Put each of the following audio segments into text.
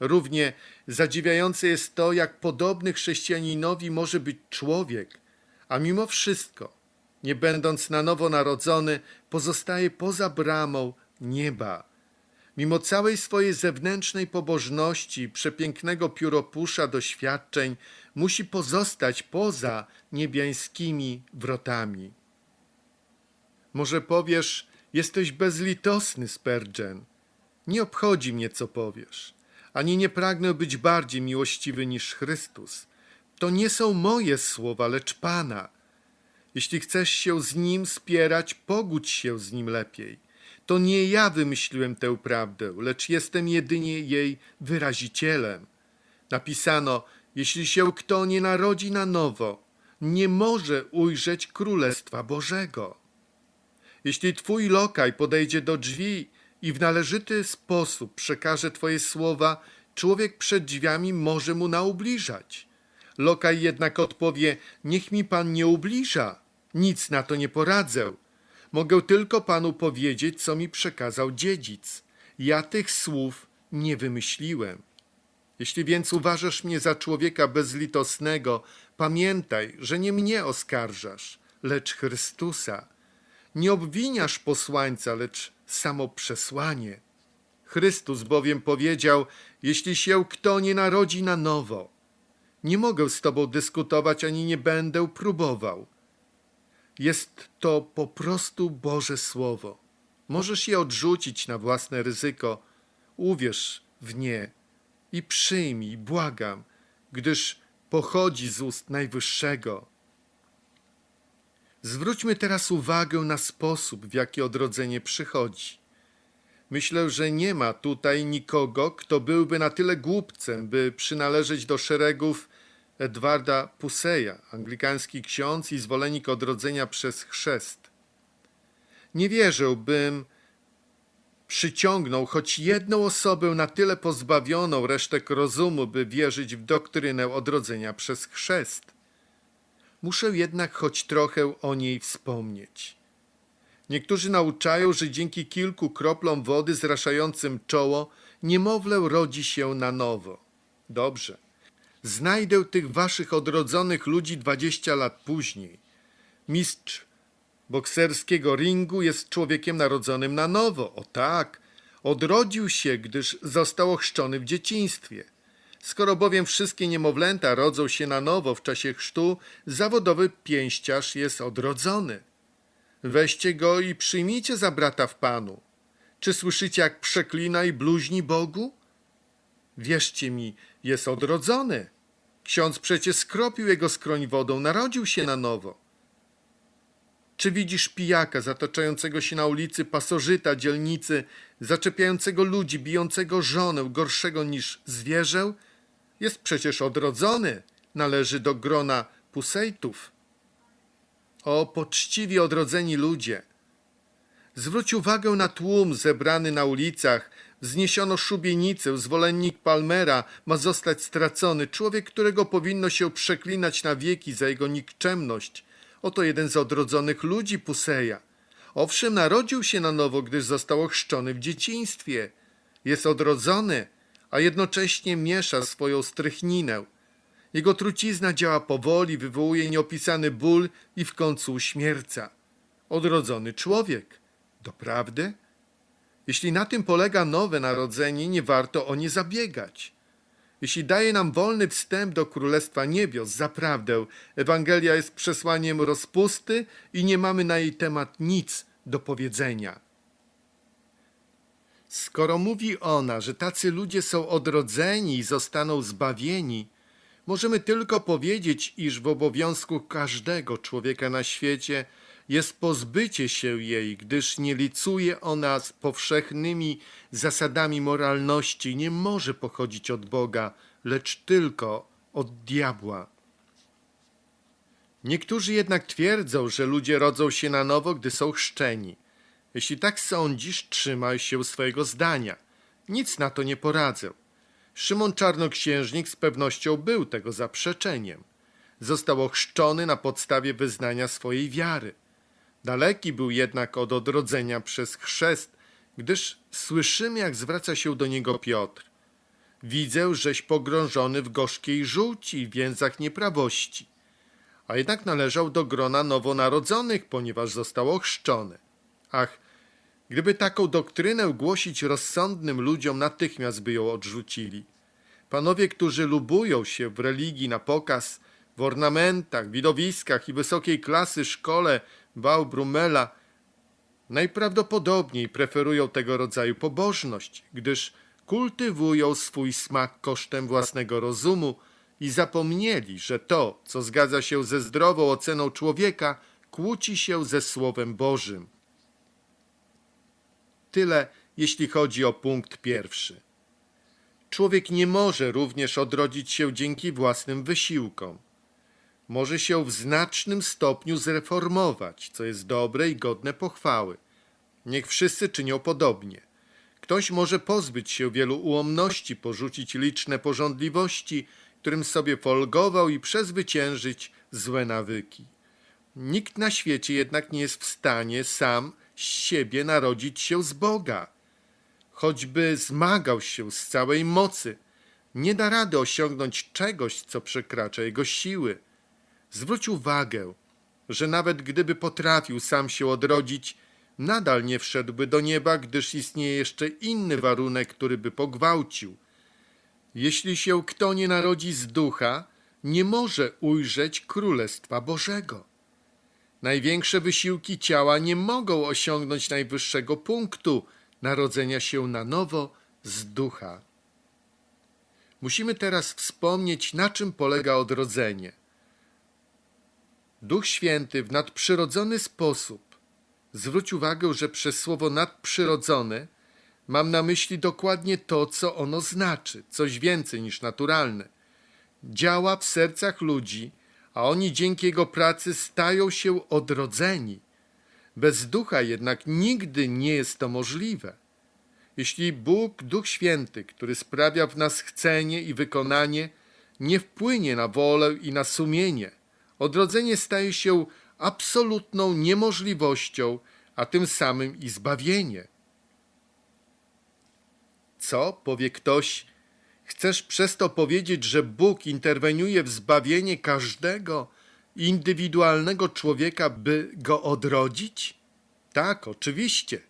Równie zadziwiające jest to, jak podobny chrześcijaninowi może być człowiek, a mimo wszystko, nie będąc na nowo narodzony, pozostaje poza bramą nieba. Mimo całej swojej zewnętrznej pobożności, przepięknego pióropusza doświadczeń, musi pozostać poza niebiańskimi wrotami. Może powiesz, jesteś bezlitosny, Spurgeon. Nie obchodzi mnie, co powiesz, ani nie pragnę być bardziej miłościwy niż Chrystus. To nie są moje słowa, lecz Pana. Jeśli chcesz się z Nim spierać, pogódź się z Nim lepiej. To nie ja wymyśliłem tę prawdę, lecz jestem jedynie jej wyrazicielem. Napisano, jeśli się kto nie narodzi na nowo, nie może ujrzeć Królestwa Bożego. Jeśli twój lokaj podejdzie do drzwi i w należyty sposób przekaże twoje słowa, człowiek przed drzwiami może mu naubliżać. Lokaj jednak odpowie: Niech mi pan nie ubliża, nic na to nie poradzę. Mogę tylko panu powiedzieć, co mi przekazał dziedzic. Ja tych słów nie wymyśliłem. Jeśli więc uważasz mnie za człowieka bezlitosnego, pamiętaj, że nie mnie oskarżasz, lecz Chrystusa. Nie obwiniasz posłańca, lecz samo przesłanie. Chrystus bowiem powiedział: Jeśli się kto nie narodzi na nowo, nie mogę z tobą dyskutować ani nie będę próbował. Jest to po prostu Boże Słowo. Możesz je odrzucić na własne ryzyko. Uwierz w nie i przyjmij, błagam, gdyż pochodzi z ust Najwyższego. Zwróćmy teraz uwagę na sposób, w jaki odrodzenie przychodzi. Myślę, że nie ma tutaj nikogo, kto byłby na tyle głupcem, by przynależeć do szeregów Edwarda Puseya, anglikański ksiądz i zwolennik odrodzenia przez chrzest. Nie wierzę, bym przyciągnął choć jedną osobę na tyle pozbawioną resztek rozumu, by wierzyć w doktrynę odrodzenia przez chrzest. Muszę jednak choć trochę o niej wspomnieć. Niektórzy nauczają, że dzięki kilku kroplom wody zraszającym czoło niemowlę rodzi się na nowo. Dobrze. Znajdę tych waszych odrodzonych ludzi dwadzieścia lat później. Mistrz bokserskiego ringu jest człowiekiem narodzonym na nowo. O tak, odrodził się, gdyż został ochrzczony w dzieciństwie. Skoro bowiem wszystkie niemowlęta rodzą się na nowo w czasie chrztu, zawodowy pięściarz jest odrodzony. Weźcie go i przyjmijcie za brata w Panu. Czy słyszycie, jak przeklina i bluźni Bogu? Wierzcie mi, jest odrodzony. Ksiądz przecie skropił jego skroń wodą, narodził się na nowo. Czy widzisz pijaka zataczającego się na ulicy, pasożyta dzielnicy, zaczepiającego ludzi, bijącego żonę, gorszego niż zwierzę? Jest przecież odrodzony, należy do grona pusejtów. O poczciwi odrodzeni ludzie! Zwróć uwagę na tłum zebrany na ulicach. Wzniesiono szubienicę, zwolennik Palmera ma zostać stracony, człowiek, którego powinno się przeklinać na wieki za jego nikczemność. Oto jeden z odrodzonych ludzi Puseja. Owszem, narodził się na nowo, gdyż został ochrzczony w dzieciństwie. Jest odrodzony, a jednocześnie miesza swoją strychninę. Jego trucizna działa powoli, wywołuje nieopisany ból i w końcu uśmierca. Odrodzony człowiek. Doprawdy? Jeśli na tym polega nowe narodzenie, nie warto o nie zabiegać. Jeśli daje nam wolny wstęp do Królestwa Niebios, zaprawdę Ewangelia jest przesłaniem rozpusty i nie mamy na jej temat nic do powiedzenia. Skoro mówi ona, że tacy ludzie są odrodzeni i zostaną zbawieni, możemy tylko powiedzieć, iż w obowiązku każdego człowieka na świecie jest pozbycie się jej, gdyż nie licuje ona z powszechnymi zasadami moralności, nie może pochodzić od Boga, lecz tylko od diabła. Niektórzy jednak twierdzą, że ludzie rodzą się na nowo, gdy są chrzczeni. Jeśli tak sądzisz, trzymaj się swojego zdania. Nic na to nie poradzę. Szymon Czarnoksiężnik z pewnością był tego zaprzeczeniem. Został ochrzczony na podstawie wyznania swojej wiary. Daleki był jednak od odrodzenia przez chrzest, gdyż słyszymy, jak zwraca się do niego Piotr. Widzę, żeś pogrążony w gorzkiej żółci i więzach nieprawości. A jednak należał do grona nowonarodzonych, ponieważ został ochrzczony. Ach, gdyby taką doktrynę głosić rozsądnym ludziom, natychmiast by ją odrzucili. Panowie, którzy lubują się w religii na pokaz, w ornamentach, widowiskach i wysokiej klasy szkole Baubrumela, najprawdopodobniej preferują tego rodzaju pobożność, gdyż kultywują swój smak kosztem własnego rozumu i zapomnieli, że to, co zgadza się ze zdrową oceną człowieka, kłóci się ze Słowem Bożym. Tyle, jeśli chodzi o punkt pierwszy. Człowiek nie może również odrodzić się dzięki własnym wysiłkom. Może się w znacznym stopniu zreformować, co jest dobre i godne pochwały. Niech wszyscy czynią podobnie. Ktoś może pozbyć się wielu ułomności, porzucić liczne porządliwości, którym sobie folgował i przezwyciężyć złe nawyki. Nikt na świecie jednak nie jest w stanie sam z siebie narodzić się z Boga. Choćby zmagał się z całej mocy, nie da rady osiągnąć czegoś, co przekracza jego siły. Zwróć uwagę, że nawet gdyby potrafił sam się odrodzić, nadal nie wszedłby do nieba, gdyż istnieje jeszcze inny warunek, który by pogwałcił. Jeśli się kto nie narodzi z ducha, nie może ujrzeć Królestwa Bożego. Największe wysiłki ciała nie mogą osiągnąć najwyższego punktu narodzenia się na nowo z ducha. Musimy teraz wspomnieć, na czym polega odrodzenie. Duch Święty w nadprzyrodzony sposób. Zwróć uwagę, że przez słowo nadprzyrodzone mam na myśli dokładnie to, co ono znaczy, coś więcej niż naturalne. Działa w sercach ludzi, a oni dzięki jego pracy stają się odrodzeni. Bez ducha jednak nigdy nie jest to możliwe. Jeśli Bóg, Duch Święty, który sprawia w nas chcenie i wykonanie, nie wpłynie na wolę i na sumienie, odrodzenie staje się absolutną niemożliwością, a tym samym i zbawienie. Co? Powie ktoś. Chcesz przez to powiedzieć, że Bóg interweniuje w zbawienie każdego indywidualnego człowieka, by go odrodzić? Tak, oczywiście.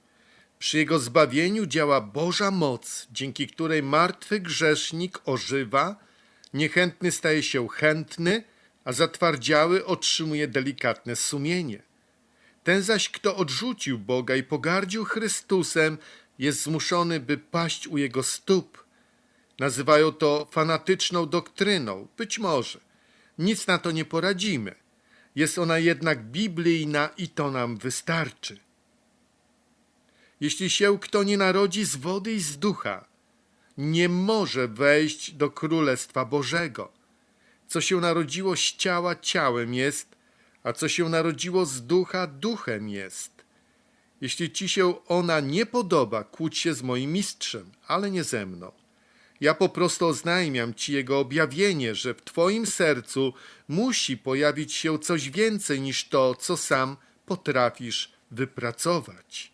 Przy jego zbawieniu działa Boża moc, dzięki której martwy grzesznik ożywa, niechętny staje się chętny, a zatwardziały otrzymuje delikatne sumienie. Ten zaś, kto odrzucił Boga i pogardził Chrystusem, jest zmuszony, by paść u jego stóp. Nazywają to fanatyczną doktryną. Być może. Nic na to nie poradzimy. Jest ona jednak biblijna i to nam wystarczy. Jeśli się kto nie narodzi z wody i z ducha, nie może wejść do Królestwa Bożego. Co się narodziło z ciała, ciałem jest, a co się narodziło z ducha, duchem jest. Jeśli ci się ona nie podoba, kłóć się z moim mistrzem, ale nie ze mną. Ja po prostu oznajmiam ci jego objawienie, że w twoim sercu musi pojawić się coś więcej niż to, co sam potrafisz wypracować.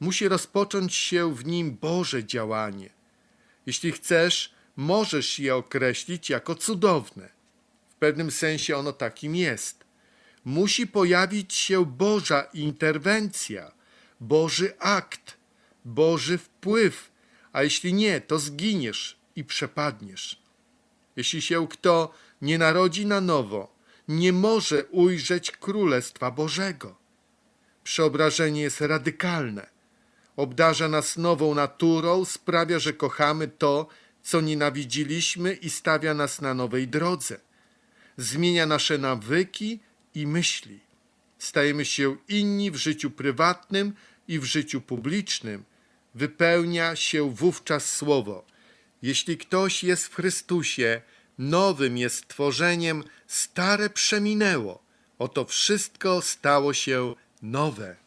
Musi rozpocząć się w nim Boże działanie. Jeśli chcesz, możesz je określić jako cudowne. W pewnym sensie ono takim jest. Musi pojawić się Boża interwencja, Boży akt, Boży wpływ, a jeśli nie, to zginiesz i przepadniesz. Jeśli się kto nie narodzi na nowo, nie może ujrzeć Królestwa Bożego. Przeobrażenie jest radykalne. Obdarza nas nową naturą, sprawia, że kochamy to, co nienawidziliśmy i stawia nas na nowej drodze. Zmienia nasze nawyki i myśli. Stajemy się inni w życiu prywatnym i w życiu publicznym. Wypełnia się wówczas słowo. Jeśli ktoś jest w Chrystusie, nowym jest tworzeniem, stare przeminęło. Oto wszystko stało się nowe.